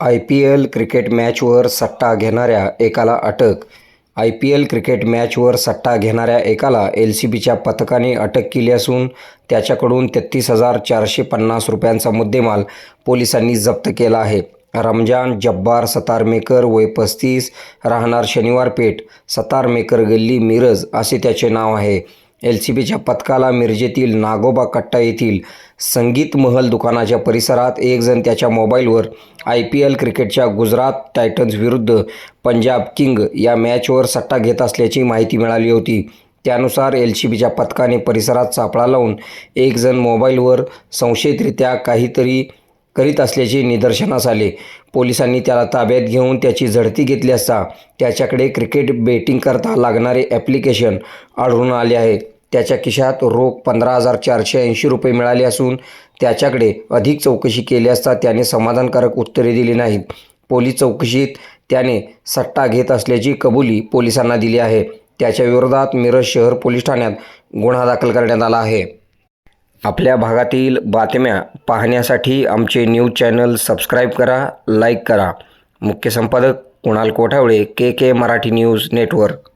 I P L cricket मॅचवर सट्टा घेणाऱ्या एकाला अटक. आय पी एल क्रिकेट मॅचवर सट्टा घेणाऱ्या एकाला एल सी बीच्या पथकाने अटक केली असून त्याच्याकडून तेहतीस हजार चारशे पन्नास रुपयांचा मुद्देमाल पोलिसांनी जप्त केला आहे. रमजान जब्बार सतारमेकर वय पस्तीस राहणार शनिवार पेठ सतारमेकर गल्ली मिरज असे त्याचे नाव आहे. एल सी बीच्या पथकाला मिरजेतील नागोबा कट्टा येथील संगीत महल दुकानाच्या परिसरात एक जण त्याच्या मोबाईलवर आय पी एल क्रिकेटच्या गुजरात टायटन्स विरुद्ध पंजाब किंग या मॅचवर सट्टा घेत असल्याची माहिती मिळाली होती. त्यानुसार एल सी बीच्या पथकाने परिसरात सापळा लावून एक जण मोबाईलवर संशयितरित्या काहीतरी करीत असल्याचे निदर्शनास आले. पोलिसांनी त्याला ताब्यात घेऊन त्याची झडती घेतली असता त्याच्याकडे क्रिकेट बेटिंगकरता लागणारे ॲप्लिकेशन आढळून आले आहे. त्याच्या खिशात रोख पंधरा हजार चारशे ऐंशी रुपये मिळाले असून त्याच्याकडे अधिक चौकशी केली असता त्याने समाधानकारक उत्तरे दिली नाहीत. पोलीस चौकशीत त्याने सट्टा घेत असल्याची कबुली पोलिसांना दिली आहे. त्याच्या विरोधात मिरज शहर पोलीस ठाण्यात गुन्हा दाखल करण्यात आला आहे. आपल्या भागातील बातम्या पाहण्यासाठी आमचे न्यूज चॅनल सबस्क्राईब करा लाईक करा. मुख्य संपादक Kunal Kothawale K K Marathi news network.